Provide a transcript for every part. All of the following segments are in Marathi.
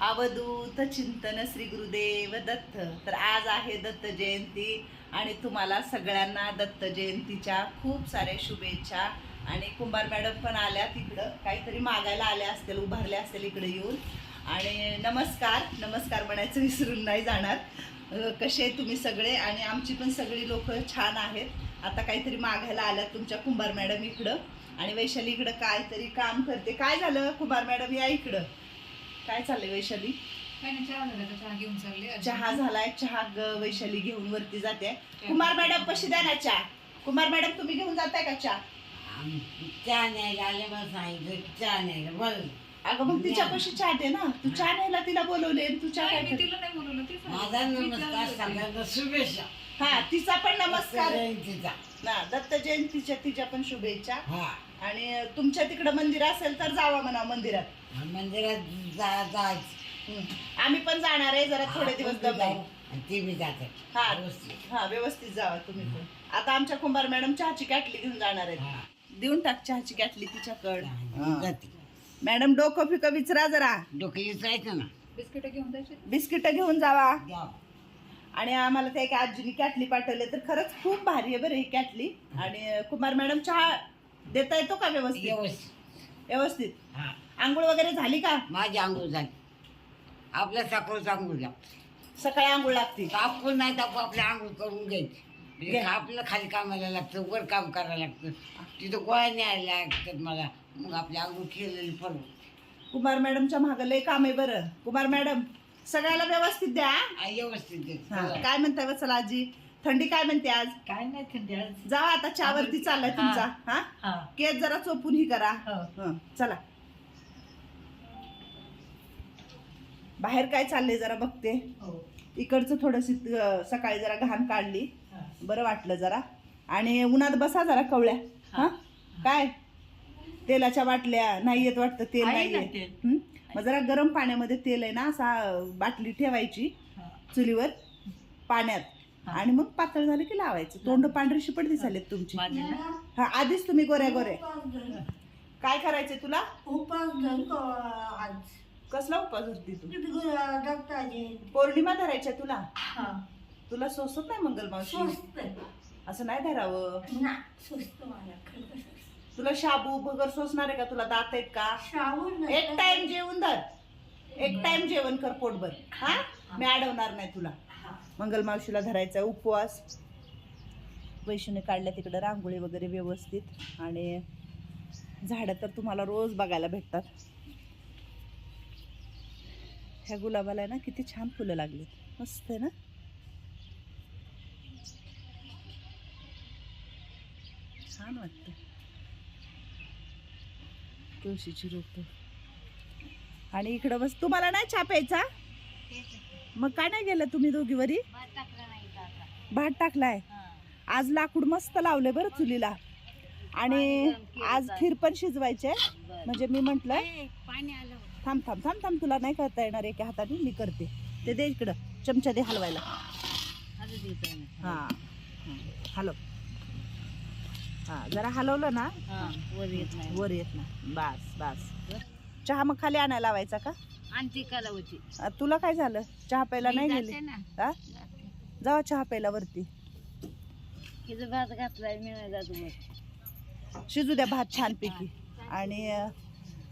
अवधूत चिंतन श्री गुरुदेव दत्त. तर आज आहे दत्त जयंती आणि तुम्हाला सगळ्यांना दत्त जयंतीच्या खूप साऱ्या शुभेच्छा. आणि कुंभार मॅडम पण आल्या तिकडं. काहीतरी मागायला आल्या असतील उभारल्या असतील इकडे येऊन. आणि नमस्कार. नमस्कार म्हणायचं विसरून नाही जाणार. कसे तुम्ही सगळे? आणि आमची पण सगळी लोक छान आहेत. आता काहीतरी मागायला आल्यात तुमच्या कुंभार मॅडम इकडं. आणि वैशाली इकडं काहीतरी काम करते. काय झालं कुंभार मॅडम? या इकडं. काय चाललंय वैशाली? काय नाही चहा झाला का चहा घेऊन चालले. चहा झालाय चहा ग वैशाली घेऊन वरती जाते. कुमार मॅडम कशी द्या ना चहा? कुमार मॅडम तुम्ही घेऊन जाताय का चहा? चहा न्यायला आले मग सांगितलं की चहा न्यायला अगं मग तिच्या कशी चहा दे ना. तू चहा न्यायला तिला बोलवले तू चहा काय मी तिला नाही बोलवलं. माझा नमस्कार शुभेच्छा. हा तिचा पण नमस्कार. जयंतीचा. ना दत्त जयंतीच्या तिच्या पण शुभेच्छा. हा. आणि तुमच्या तिकडं मंदिर असेल तर जावा म्हणा मंदिरात. मंदिरात जा जायचं हम्म. आम्ही पण जाणार आहे जरा थोडे दिवस आपण बी दमाई जाऊ. आणि ते बी जाते. हा व्यवस्थित. हा व्यवस्थित जावा तुम्ही पण. आता आमच्या कुंभार मॅडम चहाची कॅटली घेऊन जाणार आहेत. हा. देऊन टाक चहाची कॅटली तिच्याकड. हा, जाते. मॅडम डोकं फिकं विचरा जरा. डोकं विचारायचं ना. बिस्किट घेऊन जायचे? बिस्किट घेऊन जावा. आणि आम्हाला त्या एका आजीनी कॅटली पाठवले तर खरंच खूप भारी आहे बरं ही कॅटली. आणि कुमार मॅडम चहा देता येतो का व्यवस्थित? व्यवस्थित. व्यवस्थित. हा. आंघोळ वगैरे झाली का? माझी आंघोळ झाली. आपल्या साखरचं आंघोळ लागते सकाळी आंघोळ लागते. आपण नाही टाकू आपल्या आंघोळ करून घ्यायची. म्हणजे. आपलं खाली कामाला लागतं वर काम करायला लागतं. तिथं गोळ्या न्यायला लागतात मला. मग आपली आंघोळ केलेली परवडते. कुमार मॅडमच्या मागं लय काम आहे बरं. कुमार मॅडम सगळ्याला व्यवस्थित द्या आ, व्यवस्थित. हा, चला. काय म्हणताय वचला आजी? थंडी काय म्हणते आज? काय नाही थंडी आज. जावा आता चहावरती चाललाय तुमचा हा? केस जरा चोपून ही करा. हो. चला. बाहेर काय चाललंय जरा बघते. हो. इकडचं थोडस सकाळी जरा घाण काढली. हा. बरं वाटलं जरा. आणि उन्हात बसा जरा कवळ्या. हा. काय? तेलाच्या बाटल्या नाही येत वाटतं तेल आहे नाही ना येत. तेल. हं? मग जरा गरम पाण्यामध्ये तेल आहे ना असा बाटली ठेवायची हा. चुलीवर पाण्यात. आणि मग पातळ झालं की लावायचं. तोंड पांढरी शिपट दिसालेत तुमची. माझी ना? हा आधीच तुम्ही गोऱ्या गोरे काय करायचंय तुला? उपास कसला उपवास होती तू? पौर्णिमा धरायच्या तुला? हा. तुला सोसत नाही मंगल मावशी? स्वस्त असं नाही धरावं? तुला शाबू भगर सोसणार आहे का तुला दात आहेत का? एक टाइम जेवण धर. एक टाइम जेवण कर पोटभर. हा. मी अडवणार नाही तुला. मंगलमावशीला धरायचा उपवास. वैशूने काढल्या तिकडं रांगोळी वगैरे व्यवस्थित. आणि झाडं तर तुम्हाला रोज बघायला भेटतात. ह्या गुलाबाला ना किती छान फुलं लागलीत. मस्त आहे ना? छान वाटतं. तुळशीची रोप. आणि इकडं बस तुम्हाला नाही छापायचा मग काय नाही गेलं तुम्ही दोघीवरी भात टाकलाय? आज लाकूड मस्त लावले बरं चुलीला. आणि आज खीर पण शिजवायचे म्हणजे मी म्हंटल थांब थांब थांब थांब तुला नाही करता येणार एका हाताने मी करते. ते दे इकडं चमचा दे हलवायला. हा हलव हा जरा हलवलं ना? वर येत नाही. बस बस. चहा मग खाली आणायला लावायचा का? आणती कालावती आ, तुला काय झालं? चहा प्यायला नाही गेली? हा? जावा चहा प्यायला वरती. भात घातलाय मी नाही जातो मग. शिजू द्या भात छानपैकी. आणि अ,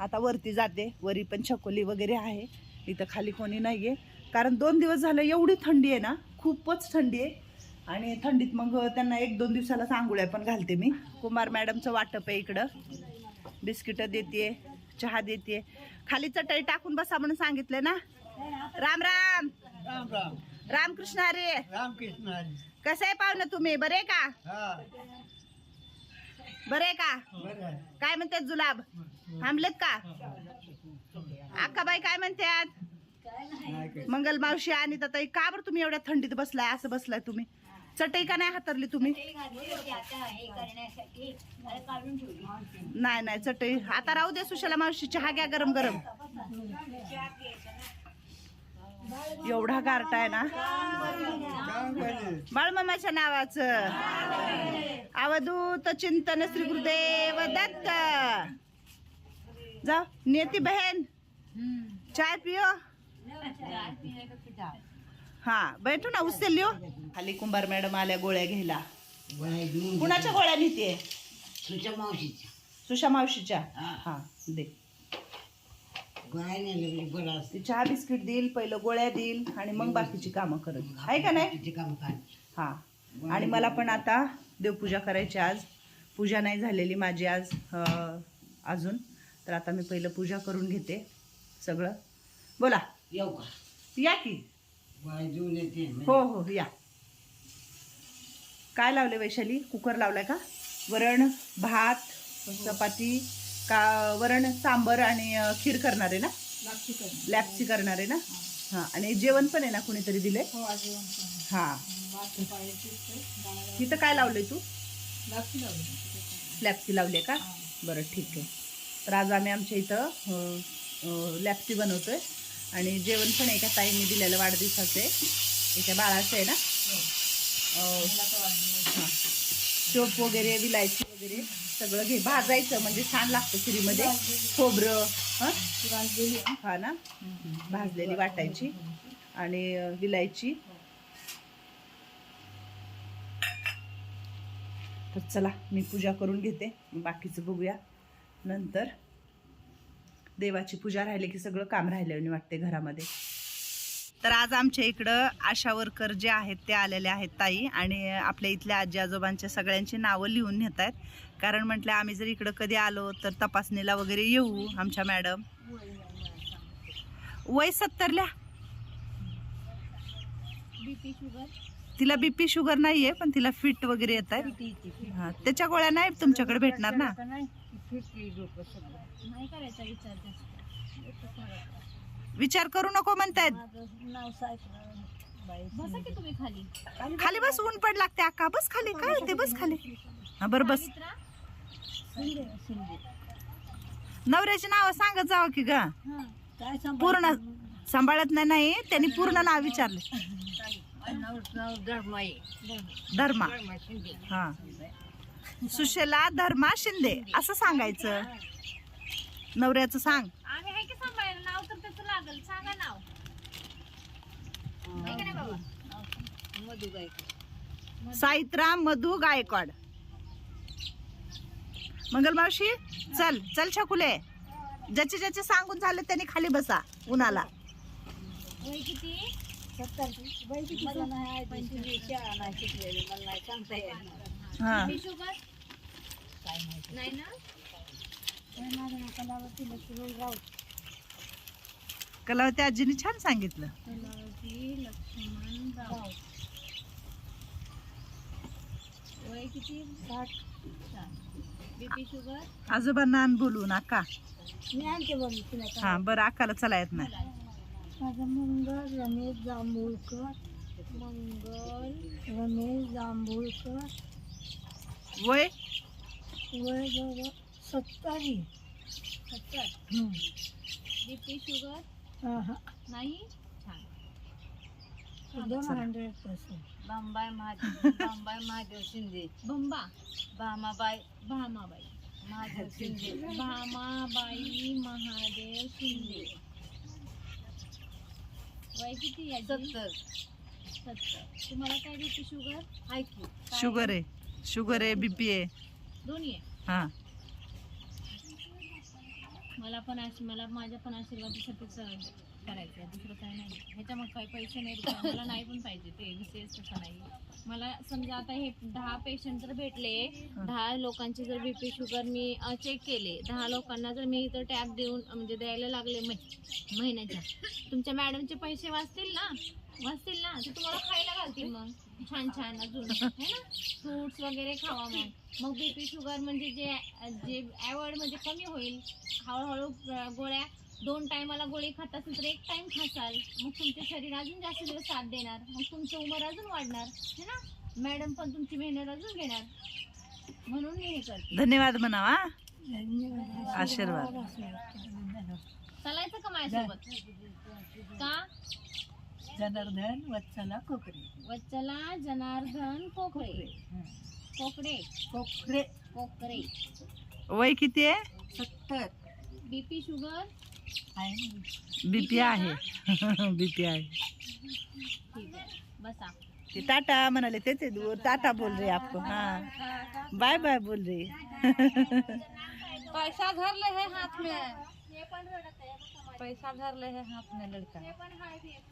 आता वरती जाते. वरी पण छकोली वगैरे आहे. इथं खाली कोणी नाही आहे कारण दोन दिवस झालं एवढी थंडी आहे ना खूपच थंडी आहे. आणि थंडीत मग त्यांना एक दोन दिवसाला सांगोळ्या पण घालते मी. कुमार मॅडमचं वाटप आहे इकडं. बिस्किटं देते चहा देते. खाली चटई टाकून बसा म्हणून सांगितलं ना. राम राम. राम राम. रामकृष्ण हरे. रामकृष्ण हरी. कसं आहे पाहुणं तुम्ही? बरे का? हा. बरे का? बरं आहे. काय म्हणतात जुलाब? थांबलेत का? अक्काबाई काय म्हणतात? नाही. काय. मंगल मावशी आणि ताई का बरं तुम्ही एवढ्या थंडीत बसलाय असं बसलाय तुम्ही? चटई का नाही हातरली तुम्ही? नाही नाही चटई. आता राहू दे सुशाला मावशी चहा घ्या गरम गरम. एवढा गारटा आहे ना. बाळमामाच्या नावाचं. अवधूत चिंतन श्री गुरुदेव दत्त. जा नेती बहन चाय पियो. हा बैठू ना उचलली खाली कुंभार मॅडम आल्या गोळ्या घ्यायला. कुणाच्या गोळ्या नेते तुझ्या मावशीच्या. सुषा मावशीच्या? हा. दे. ती चहा बिस्किट देईल पहिलं गोळ्या देईल आणि मग बाकीची कामं करत. आहे का नाही? हा. आणि मला पण आता देवपूजा करायची आज. पूजा नाही झालेली माझी आज अजून. तर आता मी पहिलं पूजा करून घेते सगळं. बोला. येऊ का? या की. येते हो हो या. काय लावले वैशाली? कुकर लावलाय का? वरण भात चपाती का वरण सांबर आणि खीर करणार आहे ना? लॅपची करणार. आहे ना? हां आणि जेवण पण आहे ना कुणीतरी दिले हो हां. तिथं काय लावलंय तू? लावली लॅपची लावली आहे का? बरं ठीक आहे. तर आज आम्ही आमच्या इथं लॅपची बनवतोय. आणि जेवण पण एका ताईने दिलेलं वाढदिवसाचे. एका बाळाचं आहे ना? हां. चोप वगैरे विलायची वगैरे सगळं घे. भाजायचं म्हणजे छान लागतं खिरीमध्ये खोबरं हां? हा ना? भाजलेली वाटायची आणि विलायची. तर चला मी पूजा करून घेते. बाकीचं बघूया नंतर. देवाची पूजा राहिली की सगळं काम राहिलं वाटते घरामध्ये. तर आज आमच्या इकडं आशा वर्कर जे आहेत ते आलेले आहेत ताई आणि आपल्या इथल्या आजी आजोबांच्या सगळ्यांची नावं लिहून नेत आहेत. कारण म्हटलं आम्ही जर इकडं कधी आलो तर तपासणीला वगैरे येऊ आमच्या मॅडम. वय सत्तरल्या? BP sugar. तिला बीपी शुगर नाहीये पण तिला फिट वगैरे येत आहेत. हा त्याच्या गोळ्या नाही तुमच्याकडे भेटणार ना? नाही करायचा विचार जास्त. विचार करू नको म्हणतायत. नाव बसा की तुम्ही खाली. खाली बस. ऊन पड लागते अक्का. बस खाली काय होते बस खाली. हा बरं बस. नवऱ्याची नाव सांगत जावं की ग. काय पूर्ण सांभाळत नाही नाही. त्यांनी पूर्ण नाव विचारले. धर्मा. हा. सुशेला धर्मा शिंदे असं सांगायचं. नवऱ्याचं सांग. आम्ही आहे की सांभाळायला? नाव तर त्याचं लागल. सांगा नाव. आहे का नाही बाबा. साईत्रा मधू गायकवाड. मंगलमावशी चल चल छकुले. ज्याचे ज्याचे सांगून झाले त्यांनी खाली बसा उन्हाला. वय किती? मला नाही पंचवीस. शाळा नाही शिकलेली मला नाही सांगता येणार हा. बी शुगर नाही ना कलावती आजीने छान सांगितलं. कलावती लक्ष्मण राव वय किती साठ बीपी शुगर आजोबांना आण बोलून अक्का मी आणते बघ तुला हा बरं अक्काला चला येत नाही. माझं मंगल रमेश जांभूळकर. मंगल रमेश जांभूळकर. वय? वय जवळ सत्तरी सत्तर बीपी शुगर हा हा. नाही? छान. हंड्रेड पर्सेंट बांबाय महादेव बांबाय महादेव शिंदे. बंबा. भामाबाई भामाबाई महादेव शिंदे. भामाबाई महादेव शिंदे. वय किती आहे सत्तर. सत्तर. तुम्हाला काय बीपी शुगर आहे की. काय? शुगर आहे. शुगर आहे बीपी आहे. दोन्ही आहे. हा. मला पण आशी मला माझ्या पण आशीर्वादासाठीच करायचं आहे दुसरं काय नाही. ह्याच्या मग काही पैसे नाही रुपये मला नाही पण पाहिजे ते. विशेष तसं नाही. मला समजा आता हे दहा पेशंट जर भेटले दहा लोकांची जर बीपी शुगर मी चेक केले दहा लोकांना जर मी इथं टॅब देऊन म्हणजे द्यायला लागले महिन्याच्या तुमच्या मॅडमचे पैसे वाचतील ना? वाचतील ना ते तुम्हाला खायला घालतील मग. छान छान अजून. है ना? फ्रुट्स वगैरे खावा मग. मग बीपी शुगर म्हणजे जे जे ॲवॉर्ड म्हणजे कमी होईल. हळूहळू गोळ्या दोन टायमाला गोळी खात असेल तर एक टाइम खासाल. मग तुमचे शरीर अजून जास्त दिवस साथ देणार. मग तुमचं उमर अजून वाढणार. है ना? मॅडम पण तुमची मेहनत अजून घेणार. म्हणून मी हे करते. धन्यवाद म्हणावा. आशीर्वाद. चालायचं का माझ्यासोबत? का? जनार्दन वत्सला कोकरे वत्सला जनार्दन कोकरे कोकडे कोकरे कोकरे वय किती आहे? सत्तर. BP sugar? बीपी आहे. बीपी आहे. ठीक आहे. बसा. ते टाटा म्हणाले तेच आहे, वो टाटा बोल रहे आपको हाँ. बाय बाय बोल रहे पैसा धर ले है हाथ में पैसा धर ले है हाथ में लड़का.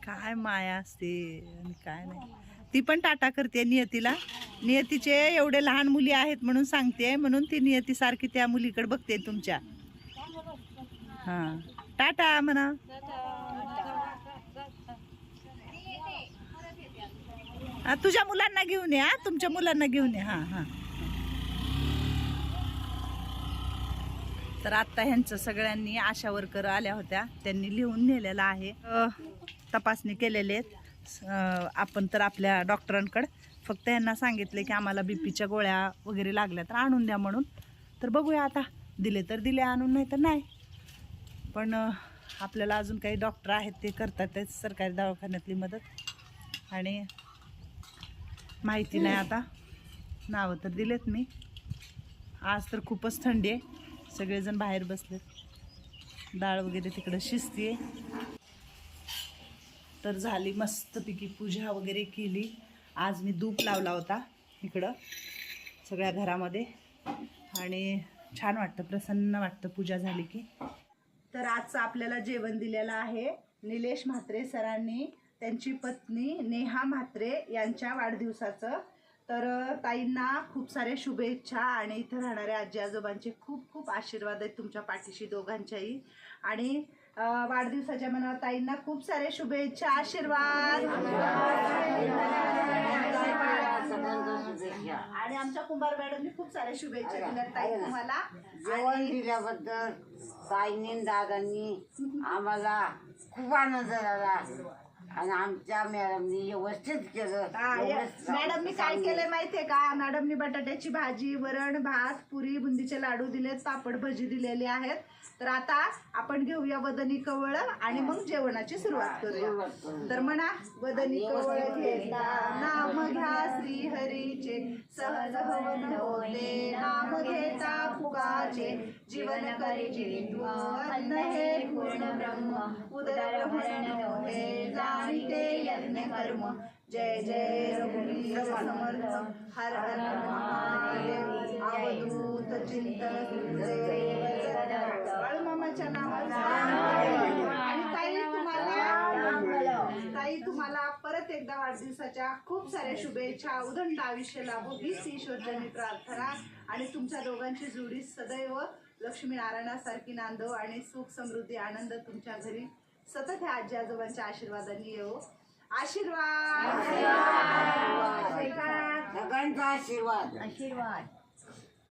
काय माया असते आणि काय नाही. ती पण टाटा करते नियतीला. नियतीचे एवढे लहान मुली आहेत म्हणून सांगते म्हणून ती नियती सारखी त्या मुलीकडे बघते तुमच्या. हा. टाटा म्हणा. हा, तुझ्या मुलांना घेऊन ये हा. तुमच्या मुलांना घेऊन ये. हा हा. तर आता ह्यांचं सगळ्यांनी आशा वर्कर आल्या होत्या. त्यांनी लिहून नेलेलं आहे. तपासणी केलेली आहेत. आपण तर आपल्या डॉक्टरांकडे फक्त यांना सांगितले की आम्हाला बीपीच्या गोळ्या वगैरे लागल्या तर आणून द्या म्हणून. तर बघूया आता. दिले तर दिले आणून नाही तर नाही. पण आपल्याला अजून काही डॉक्टर आहेत ते करतात ते सरकारी दवाखान्यातली मदत. आणि माहिती नाही आता. नावं तर दिलेत मी. आज तर खूपच थंडी आहे. सगळेजण बाहेर बसले डाळ वगैरे तिकडं शिजतीये. तर झाली मस्तपैकी पूजा वगैरे केली. आज मी धूप लावला होता इकडं सगळ्या घरामध्ये. आणि छान वाटतं प्रसन्न वाटतं पूजा झाली की. तर आजचं आपल्याला जेवण दिलेलं आहे निलेश म्हात्रे सरांनी त्यांची पत्नी नेहा म्हात्रे यांच्या वाढदिवसाचं. तर ताईंना खूप साऱ्या शुभेच्छा आणि इथं राहणाऱ्या आजी आजोबांचे खूप खूप आशीर्वाद आहेत तुमच्या पाठीशी दोघांच्याही. आणि वाढदिवसाच्या मना ताईंना खूप सारे शुभेच्छा आशीर्वाद. आणि आमच्या कुंभार मॅडमनी खूप साऱ्या शुभेच्छा दिल्या ताई तुम्हाला. जेवण दिल्याबद्दल दादांनी आम्हाला खूप आनंद झाला. आणि आमच्या मॅडमनी व्यवस्थित केलं. एवढंच मॅडमनी काय केलंय माहितीये का? मॅडमनी बटाट्याची भाजी वरण भात पुरी बुंदीचे लाडू दिलेत पापड भजी दिलेली आहेत. तर आता आपण घेऊया वदनी कवळ आणि मग जेवणाची सुरुवात करूया. तर म्हणा वदनी कवळ घेता हरीचे सहज हवन होते. नाम घेता फुगाचे. जीवन करीचे अन्न हे पूर्ण ब्रह्म. उदर भरण होते. जाणीते यज्ञ कर्म. जय जय रघुवीर समर्थ. हर हर महादेव. अवधूत चिंतन मामाच्या नावाचा आणि ताई तुम्हाला ताई तुम्हाला परत एकदा वाढदिवसाच्या खूप साऱ्या शुभेच्छा. उदंड आयुष्य लाभो. हीच ईश्वरजनी प्रार्थना. आणि तुमच्या दोघांची जोडी सदैव लक्ष्मी नारायणासारखी नांदो आणि सुख समृद्धी आनंद तुमच्या घरी. सतत ह्या आजी आजोबांच्या आशीर्वादाने येऊ आशीर्वाद! आशीर्वाद. आशीर्वाद.